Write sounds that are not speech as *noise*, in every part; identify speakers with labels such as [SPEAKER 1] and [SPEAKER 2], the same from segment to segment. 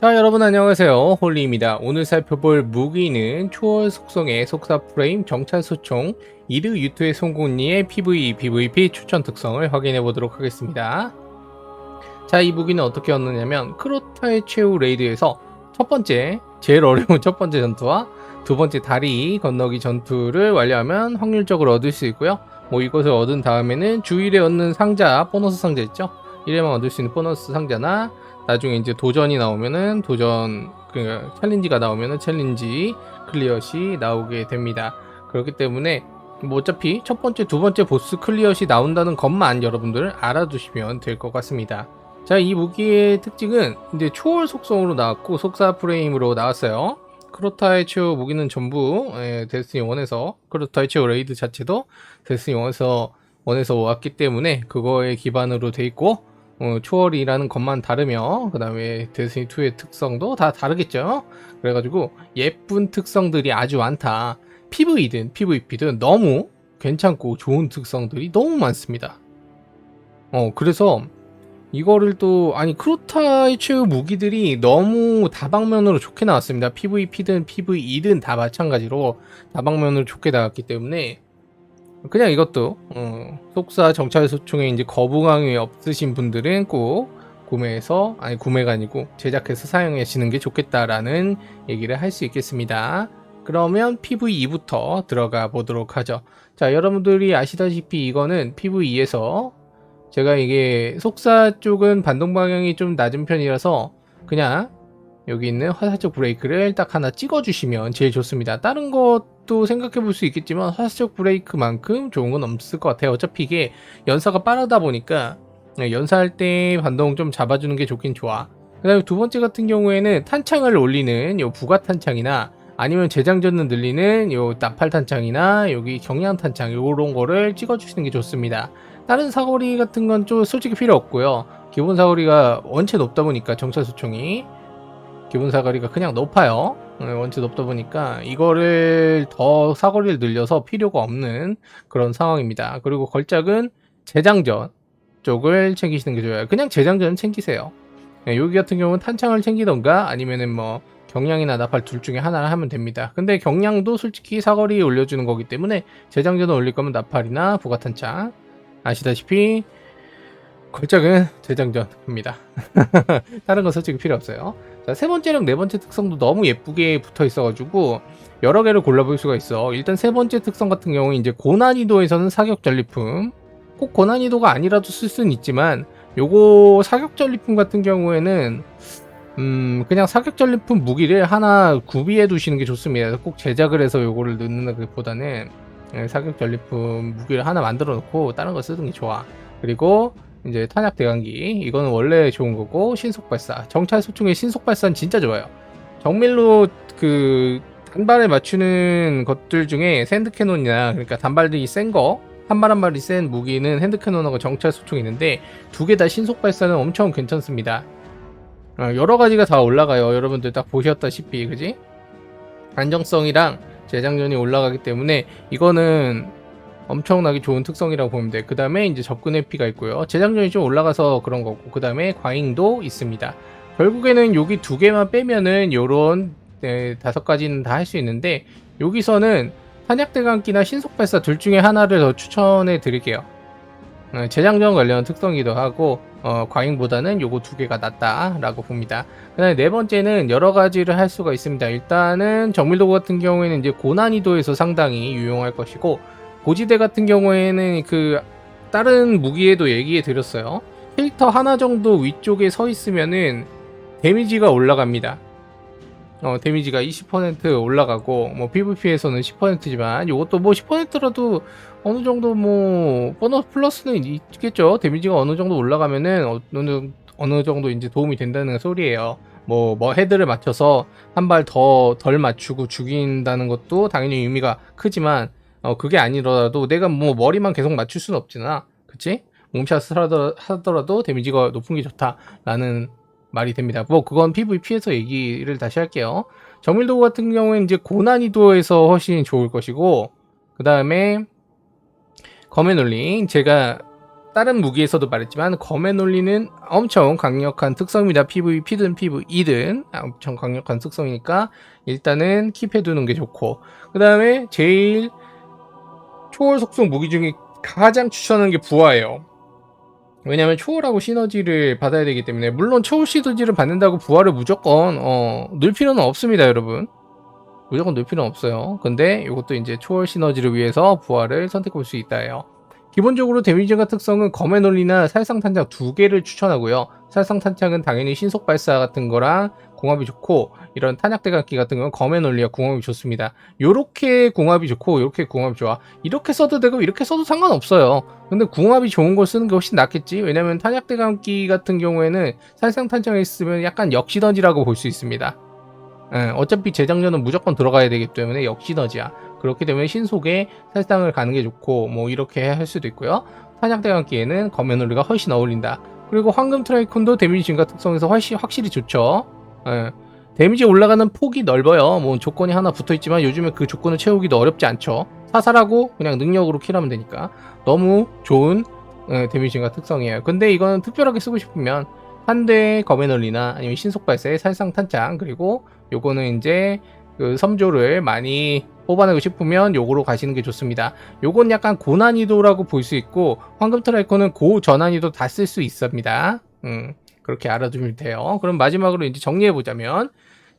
[SPEAKER 1] 자 여러분 안녕하세요. 홀리입니다. 오늘 살펴볼 무기는 초월 속성의 속사 프레임 정찰 소총 이르 유투의 송곳니의 PVE, PVP 추천 특성을 확인해 보도록 하겠습니다. 자 이 무기는 어떻게 얻느냐면 크로타의 최후 레이드에서 첫 번째 제일 어려운 첫 번째 전투와 두 번째 다리 건너기 전투를 완료하면 확률적으로 얻을 수 있고요. 뭐 이것을 얻은 다음에는 주일에 얻는 상자 보너스 상자 있죠 1회만 얻을 수 있는 보너스 상자나 나중에 이제 도전이 나오면은 도전 그 챌린지가 나오면은 챌린지 클리어시 나오게 됩니다. 그렇기 때문에 뭐 어차피 첫 번째, 두 번째 보스 클리어시 나온다는 것만 여러분들 알아두시면 될 것 같습니다. 자, 이 무기의 특징은 이제 초월 속성으로 나왔고 속사 프레임으로 나왔어요. 크로타의 최후 무기는 전부 예, 데스티니 1에서 크로타의 최후 레이드 자체도 데스티니 1에서 원에서 왔기 때문에 그거에 기반으로 돼 있고 어, 초월이라는 것만 다르며 그 다음에 데스니 2의 특성도 다 다르겠죠? 그래가지고 예쁜 특성들이 아주 많다. PV든 PVP든 너무 괜찮고 좋은 특성들이 너무 많습니다. 어 그래서 이거를 또 아니 크로타의 최후 무기들이 너무 다방면으로 좋게 나왔습니다. PVP든 PVE든 다 마찬가지로 다방면으로 좋게 나왔기 때문에 그냥 이것도 어, 속사 정찰 소총에 이제 거부감이 없으신 분들은 꼭 구매해서 아니 구매가 아니고 제작해서 사용하시는 게 좋겠다라는 얘기를 할 수 있겠습니다. 그러면 PVE부터 들어가 보도록 하죠. 자, 여러분들이 아시다시피 이거는 PVE에서 제가 이게 속사 쪽은 반동 방향이 좀 낮은 편이라서 그냥 여기 있는 화살적 브레이크를 딱 하나 찍어주시면 제일 좋습니다. 다른 것도 생각해 볼 수 있겠지만 화살적 브레이크만큼 좋은 건 없을 것 같아요. 어차피 이게 연사가 빠르다 보니까 연사할 때 반동 좀 잡아주는 게 좋긴 좋아. 그 다음에 두 번째 같은 경우에는 탄창을 올리는 요 부가 탄창이나 아니면 재장전을 늘리는 요 나팔 탄창이나 여기 경량 탄창 요런 거를 찍어주시는 게 좋습니다. 다른 사거리 같은 건 좀 솔직히 필요 없고요. 기본 사거리가 원체 높다 보니까 정찰 소총이 기본 사거리가 그냥 높아요. 어, 원체 높다 보니까 이거를 더 사거리를 늘려서 필요가 없는 그런 상황입니다. 그리고 걸작은 재장전 쪽을 챙기시는 게 좋아요. 그냥 재장전 챙기세요. 네, 여기 같은 경우는 탄창을 챙기던가 아니면은 뭐 경량이나 나팔 둘 중에 하나를 하면 됩니다. 근데 경량도 솔직히 사거리에 올려주는 거기 때문에 재장전을 올릴 거면 나팔이나 부가탄창 아시다시피 걸작은 재장전입니다. *laughs* 다른 건 솔직히 필요 없어요. 자, 세 번째랑 네 번째 특성도 너무 예쁘게 붙어 있어가지고 여러 개를 골라볼 수가 있어. 일단 세 번째 특성 같은 경우 이제 고난이도에서는 사격 전리품. 꼭 고난이도가 아니라도 쓸 수는 있지만 요거 사격 전리품 같은 경우에는 음 그냥 사격 전리품 무기를 하나 구비해 두시는 게 좋습니다. 꼭 제작을 해서 요거를 넣는 것보다는 예, 사격 전리품 무기를 하나 만들어 놓고 다른 거 쓰는 게 좋아. 그리고 이제 탄약 대강기. 이거는 원래 좋은 거고 신속 발사. 정찰 소총의 신속 발사는 진짜 좋아요. 정밀로 그 단발에 맞추는 것들 중에 샌드 캐논이나 그러니까 단발들이 센 거 한 발 한 발이 센 무기는 핸드 캐논하고 정찰 소총이 있는데 두 개 다 신속 발사는 엄청 괜찮습니다. 어, 여러 가지가 다 올라가요. 여러분들 딱 보셨다시피 그지? 안정성이랑 재장전이 올라가기 때문에 이거는 엄청나게 좋은 특성이라고 보면 돼. 그 다음에 이제 접근 회피가 있고요. 재장전이 좀 올라가서 그런 거고. 그 다음에 과잉도 있습니다. 결국에는 여기 두 개만 빼면은 요런 네, 다섯 가지는 다 할 수 있는데 여기서는 탄약대감기나 신속발사 둘 중에 하나를 더 추천해 드릴게요. 어, 재장전 관련 특성이기도 하고 어, 과잉보다는 요거 두 개가 낫다라고 봅니다. 그다음에 네 번째는 여러 가지를 할 수가 있습니다. 일단은 정밀도 같은 경우에는 이제 고난이도에서 상당히 유용할 것이고 고지대 같은 경우에는 그 다른 무기에도 얘기해 드렸어요. 필터 하나 정도 위쪽에 서 있으면은 데미지가 올라갑니다. 어, 데미지가 20% 올라가고 뭐 PVP에서는 10%지만 이것도 뭐 10%라도 어느 정도 뭐 보너스 플러스는 있겠죠. 데미지가 어느 정도 올라가면은 어느 어느 정도 이제 도움이 된다는 소리예요. 뭐, 뭐 헤드를 맞춰서 한 발 더 덜 맞추고 죽인다는 것도 당연히 의미가 크지만 어, 그게 아니더라도 내가 뭐 머리만 계속 맞출 수는 없잖아. 그치? 몸샷을 하더라, 하더라도 데미지가 높은 게 좋다라는 말이 됩니다. 뭐 그건 PVP에서 얘기를 다시 할게요. 정밀도 같은 경우에는 이제 고난이도에서 훨씬 좋을 것이고 그 다음에 검의 놀링 제가 다른 무기에서도 말했지만 검에 놀리는 엄청 강력한 특성입니다. PVP든 PVE든 엄청 강력한 특성이니까 일단은 킵해 두는 게 좋고 그 다음에 제일 초월 속성 무기 중에 가장 추천하는 게 부하예요. 왜냐면 초월하고 시너지를 받아야 되기 때문에 물론 초월 시너지를 받는다고 부하를 무조건 어, 넣을 필요는 없습니다, 여러분. 무조건 넣을 필요는 없어요. 근데 이것도 이제 초월 시너지를 위해서 부하를 선택해 볼수 있다예요. 기본적으로 데미지가 특성은 검의 논리나 살상 탄창 두 개를 추천하고요. 살상 탄창은 당연히 신속 발사 같은 거랑 궁합이 좋고 이런 탄약대각기 같은 건 검의 논리와 궁합이 좋습니다. 요렇게 궁합이 좋고 요렇게 궁합이 좋아. 이렇게 써도 되고 이렇게 써도 상관없어요. 근데 궁합이 좋은 걸 쓰는 게 훨씬 낫겠지. 왜냐면 탄약대각기 같은 경우에는 살상탄창에 있으면 약간 역시던지라고 볼 수 있습니다. 예, 어차피 재장전은 무조건 들어가야 되기 때문에 역시너지야. 그렇기 때문에 신속에 살상을 가는 게 좋고 뭐 이렇게 할 수도 있고요. 탄약대각기에는 검연놀이가 훨씬 어울린다. 그리고 황금 트라이콘도 데미지 증가 특성에서 훨씬 확실히 좋죠. 예, 데미지 올라가는 폭이 넓어요. 뭐 조건이 하나 붙어 있지만 요즘에 그 조건을 채우기도 어렵지 않죠. 사살하고 그냥 능력으로 킬하면 되니까 너무 좋은 예, 데미지 증가 특성이에요. 근데 이거는 특별하게 쓰고 싶으면 한 대의 검의널리나 아니면 신속 발사의 살상 탄창 그리고 요거는 이제 그 섬조를 많이 뽑아내고 싶으면 요거로 가시는 게 좋습니다. 요건 약간 고난이도라고 볼 수 있고 황금 트라이커는 고저난이도 다 쓸 수 있습니다. 음, 그렇게 알아두면 돼요. 그럼 마지막으로 이제 정리해 보자면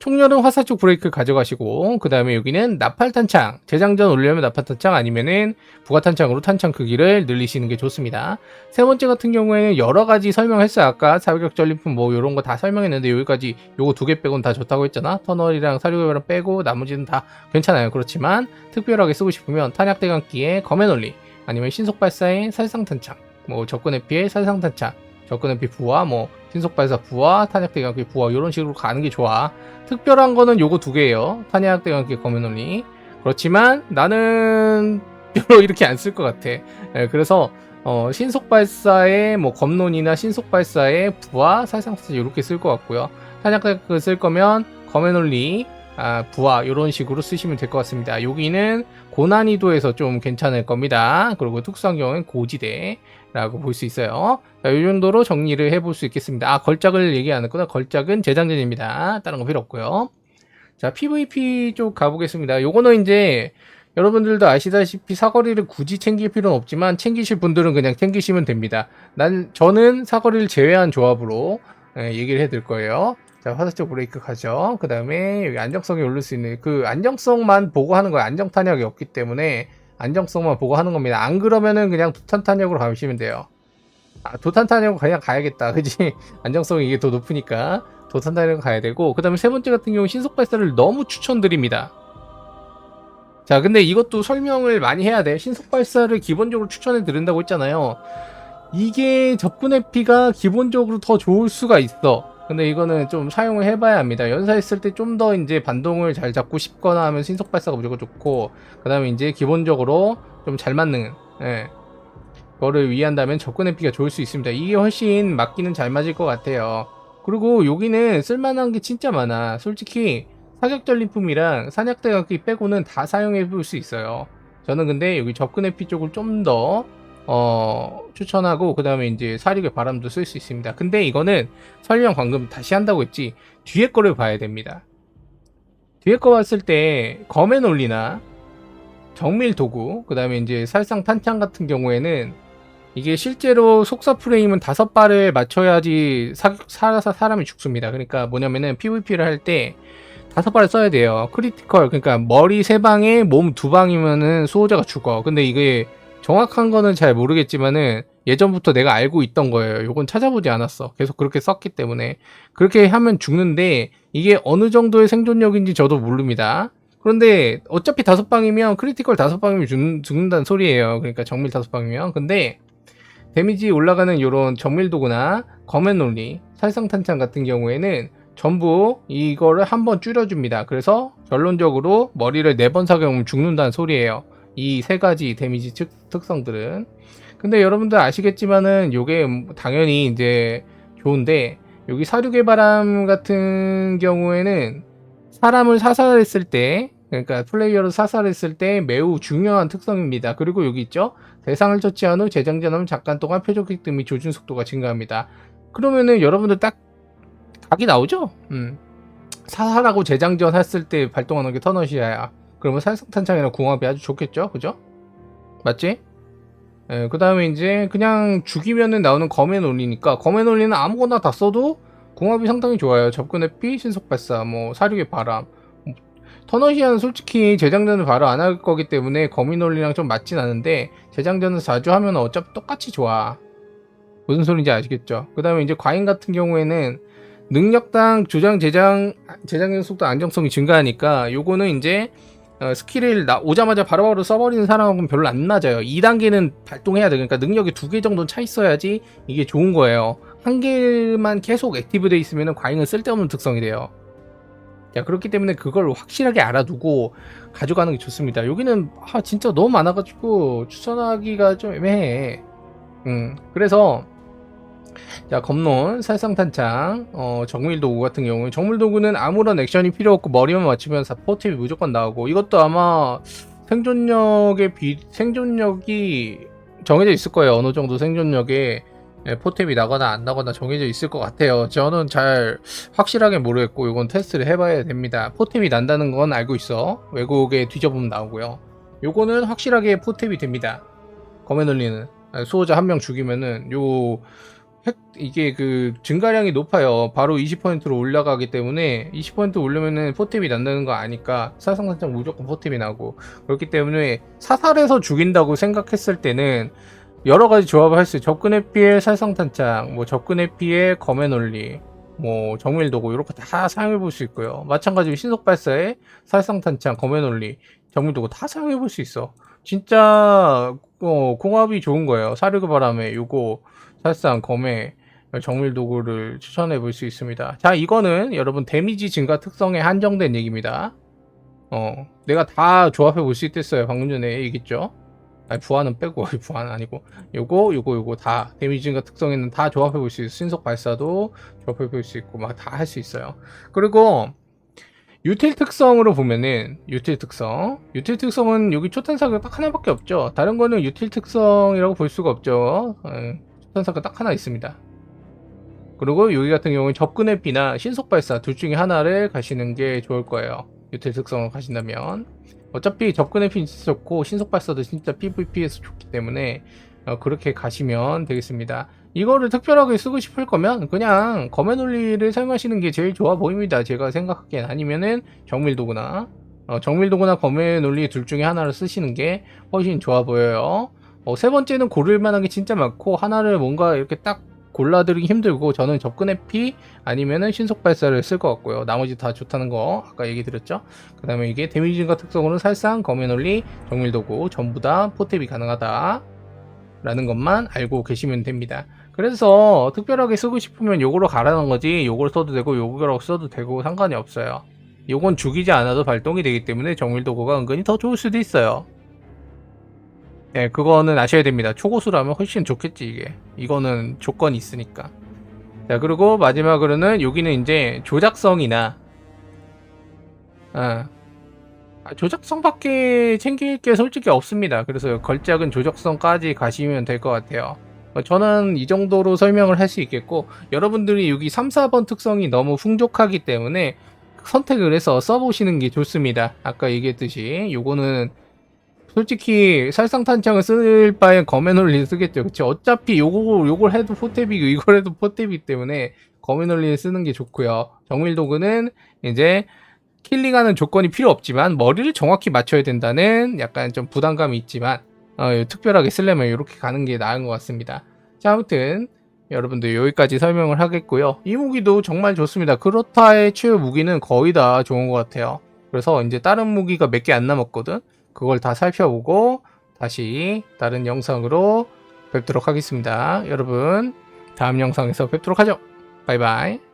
[SPEAKER 1] 총열은 화살촉 브레이크 가져가시고 그 다음에 여기는 나팔 탄창 재장전 올리려면 나팔 탄창 아니면은 부가 탄창으로 탄창 크기를 늘리시는 게 좋습니다. 세 번째 같은 경우에는 여러 가지 설명했어요. 아까 사격 전리품 뭐 이런 거 다 설명했는데 여기까지 요거 두 개 빼고는 다 좋다고 했잖아. 터널이랑 사료개발은 빼고 나머지는 다 괜찮아요. 그렇지만 특별하게 쓰고 싶으면 탄약 대감기에 검의 논리 아니면 신속 발사의 살상 탄창 뭐 접근 회피의 살상 탄창 접근 회피 부하 뭐 신속 발사 부하 탄약 대감기 부하 이런 식으로 가는 게 좋아 특별한 거는 요거 두 개예요. 탄약 대감기 검은 논리. 그렇지만 나는 별로 *laughs* 이렇게 안 쓸 것 같아. 예, 그래서 어, 신속 발사의 뭐 검론이나 신속 발사의 부하 살상스 이렇게 쓸 것 같고요. 탄약 대감기 쓸 거면 검의 논리 아, 부하 이런 식으로 쓰시면 될 것 같습니다. 여기는 고난이도에서 좀 괜찮을 겁니다. 그리고 특수한 경우는 고지대라고 볼 수 있어요. 자, 이 정도로 정리를 해볼 수 있겠습니다. 아, 걸작을 얘기 안 했구나. 걸작은 재장전입니다. 다른 거 필요 없고요. 자, PVP 쪽 가보겠습니다. 요거는 이제 여러분들도 아시다시피 사거리를 굳이 챙길 필요는 없지만 챙기실 분들은 그냥 챙기시면 됩니다. 난 저는 사거리를 제외한 조합으로 예, 얘기를 해드릴 거예요. 자, 화살적 브레이크 가죠. 그 다음에 여기 안정성이 오를 수 있는 그 안정성만 보고 하는 거예요. 안정 탄약이 없기 때문에 안정성만 보고 하는 겁니다. 안 그러면은 그냥 도탄 탄약으로 가시면 돼요. 아, 도탄 탄약으로 그냥 가야겠다. *laughs* 그지? 안정성이 이게 더 높으니까 도탄 탄약으로 가야 되고 그 다음에 세 번째 같은 경우 신속 발사를 너무 추천드립니다. 자, 근데 이것도 설명을 많이 해야 돼. 신속 발사를 기본적으로 추천해 드린다고 했잖아요. 이게 접근 회피가 기본적으로 더 좋을 수가 있어. 근데 이거는 좀 사용을 해봐야 합니다. 연사했을 때 좀 더 이제 반동을 잘 잡고 싶거나 하면 신속 발사가 무조건 좋고, 그 다음에 이제 기본적으로 좀 잘 맞는, 예. 거를 위한다면 접근 회피가 좋을 수 있습니다. 이게 훨씬 맞기는 잘 맞을 것 같아요. 그리고 여기는 쓸만한 게 진짜 많아. 솔직히 사격 전리품이랑 산약대각기 빼고는 다 사용해 볼 수 있어요. 저는 근데 여기 접근 회피 쪽을 좀 더 어, 추천하고 그 다음에 이제 사륙의 바람도 쓸 수 있습니다. 근데 이거는 설명 방금 다시 한다고 했지 뒤에 거를 봐야 됩니다. 뒤에 거 봤을 때 검의 논리나 정밀 도구 그 다음에 이제 살상 탄창 같은 경우에는 이게 실제로 속사 프레임은 다섯 발을 맞춰야지 사, 사, 사, 사람이 죽습니다. 그러니까 뭐냐면은 PVP를 할 때 다섯 발을 써야 돼요. 크리티컬 그러니까 머리 세 방에 몸 두 방이면은 수호자가 죽어. 근데 이게 정확한 거는 잘 모르겠지만은 예전부터 내가 알고 있던 거예요. 요건 찾아보지 않았어. 계속 그렇게 썼기 때문에 그렇게 하면 죽는데 이게 어느 정도의 생존력인지 저도 모릅니다. 그런데 어차피 다섯 방이면 크리티컬 다섯 방이면 죽, 죽는다는 소리예요. 그러니까 정밀 다섯 방이면 근데 데미지 올라가는 요런 정밀 도구나 검의 논리, 살상 탄창 같은 경우에는 전부 이거를 한번 줄여줍니다. 그래서 결론적으로 머리를 네 번 사격하면 죽는다는 소리예요. 이 세 가지 데미지 특, 특성들은. 근데 여러분들 아시겠지만은 요게 당연히 이제 좋은데 여기 사륙의 바람 같은 경우에는 사람을 사살했을 때 그러니까 플레이어를 사살했을 때 매우 중요한 특성입니다. 그리고 여기 있죠? 대상을 처치한 후 재장 전하면 잠깐 동안 등및 조준 속도가 증가합니다. 그러면은 여러분들 딱 각이 나오죠? 음. 사살하고 재장전 했을 때 발동하는 게 터너시아야. 그러면 살상탄창이랑 궁합이 아주 좋겠죠? 그죠? 맞지? 예, 그 다음에 이제 그냥 죽이면은 나오는 검의 논리니까 검의 논리는 아무거나 다 써도 궁합이 상당히 좋아요. 접근의 피, 신속 발사, 뭐 사륙의 바람. 터너시아는 솔직히 재장전을 바로 안 할 거기 때문에 거미 논리랑 좀 맞진 않은데 재장전을 자주 하면 어차피 똑같이 좋아. 무슨 소리인지 아시겠죠? 그 다음에 이제 과인 같은 경우에는 능력당 조장 재장 재장전 속도 안정성이 증가하니까 요거는 이제 어, 스킬을 나, 오자마자 바로 바로 써버리는 사람하고는 별로 안 맞아요. 2단계는 발동해야 돼. 그러니까 능력이 두 개 정도는 차 있어야지 이게 좋은 거예요. 한 개만 계속 액티브 돼 있으면 과잉은 쓸데없는 특성이 돼요. 자, 그렇기 때문에 그걸 확실하게 알아두고 가져가는 게 좋습니다. 여기는 아, 진짜 너무 많아가지고 추천하기가 좀 애매해. 음, 그래서 자, 검론, 살상탄창, 어, 정밀 도구 같은 경우는 정밀 도구는 아무런 액션이 필요 없고 머리만 맞추면 포팁이 무조건 나오고 이것도 아마 생존력의 비, 생존력이 정해져 있을 거예요. 어느 정도 생존력에 예, 포탭이 나거나 안 나거나 정해져 있을 것 같아요. 저는 잘 확실하게 모르겠고 이건 테스트를 해봐야 됩니다. 포탭이 난다는 건 알고 있어. 외국에 뒤져보면 나오고요. 요거는 확실하게 포탭이 됩니다. 검에 놀리는 수호자 한 명 죽이면은 요 획, 이게 그 증가량이 높아요. 바로 20%로 올라가기 때문에 20% 올리면은 포탭이 난다는 거 아니까 사상산장 무조건 포탭이 나고 그렇기 때문에 사살해서 죽인다고 생각했을 때는 여러 가지 조합을 할 수 있어요. 접근의 피해 살상탄창, 뭐 접근의 피해 검의 논리, 뭐 정밀도구 이렇게 다 사용해 볼 수 있고요. 마찬가지로 신속 발사에 살상탄창, 검의 논리, 정밀도구 다 사용해 볼 수 있어. 진짜 어, 공합이 좋은 거예요. 사르그 바람에 요거 살상 검의 정밀 도구를 추천해 볼 수 있습니다. 자, 이거는 여러분 데미지 증가 특성에 한정된 얘기입니다. 어, 내가 다 조합해 볼 수 있댔어요. 방금 전에 얘기했죠. 아니, 부하는 빼고, *laughs* 부하는 아니고. 요거, 요거, 요거 다 데미지 증가 특성에는 다 조합해 볼 수 있어요. 신속 발사도 조합해 볼 수 있고, 막 다 할 수 있어요. 그리고, 유틸 특성으로 보면은 유틸 특성 유틸 특성은 여기 초탄사가 딱 하나밖에 없죠 다른 거는 유틸 특성이라고 볼 수가 없죠 예, 초탄사가 딱 하나 있습니다. 그리고 여기 같은 경우는 접근의 비나 신속 발사 둘 중에 하나를 가시는 게 좋을 거예요. 유틸 특성을 가신다면. 어차피 접근의 피 진짜 좋고 신속 발사도 진짜 PVP에서 좋기 때문에 어, 그렇게 가시면 되겠습니다. 이거를 특별하게 쓰고 싶을 거면 그냥 검의 논리를 사용하시는 게 제일 좋아 보입니다. 제가 생각하기엔. 아니면은 정밀도구나 어, 정밀도구나 검의 논리 둘 중에 하나를 쓰시는 게 훨씬 좋아 보여요. 어, 세 번째는 고를 만한 게 진짜 많고 하나를 뭔가 이렇게 딱 골라드리기 힘들고 저는 접근의 피 아니면은 신속 발사를 쓸 것 같고요. 나머지 다 좋다는 거 아까 얘기 드렸죠. 그 다음에 이게 데미지 증가 특성으로는 살상, 논리, 정밀도구 전부 다 포탭이 가능하다. 라는 것만 알고 계시면 됩니다. 그래서 특별하게 쓰고 싶으면 요거로 가라는 거지 요걸 써도 되고 요거로 써도 되고 상관이 없어요. 요건 죽이지 않아도 발동이 되기 때문에 정밀도구가 은근히 더 좋을 수도 있어요. 네, 그거는 아셔야 됩니다. 초고수라면 훨씬 좋겠지 이게. 이거는 조건이 있으니까. 자, 그리고 마지막으로는 여기는 이제 조작성이나 아, 아, 조작성밖에 챙길 게 솔직히 없습니다. 그래서 걸작은 조작성까지 가시면 될 것 같아요. 어, 저는 이 정도로 설명을 할 수 있겠고 여러분들이 여기 3, 4번 특성이 너무 풍족하기 때문에 선택을 해서 써보시는 게 좋습니다. 아까 얘기했듯이 요거는 솔직히 살상탄창을 쓸 바엔 검의논리 쓰겠죠. 그치? 어차피 요거, 요걸 해도 포탭이고 이걸 해도 포탭이기 때문에 검의논리를 쓰는 게 좋고요. 정밀도구는 이제 킬링하는 조건이 필요 없지만 머리를 정확히 맞춰야 된다는 약간 좀 부담감이 있지만 어, 특별하게 쓰려면 이렇게 가는 게 나은 것 같습니다. 자 아무튼 여러분들 여기까지 설명을 하겠고요. 이 무기도 정말 좋습니다. 그렇다의 최후 무기는 거의 다 좋은 것 같아요. 그래서 이제 다른 무기가 몇 개 안 남았거든. 그걸 다 살펴보고 다시 다른 영상으로 뵙도록 하겠습니다. 여러분 다음 영상에서 뵙도록 하죠. 바이바이.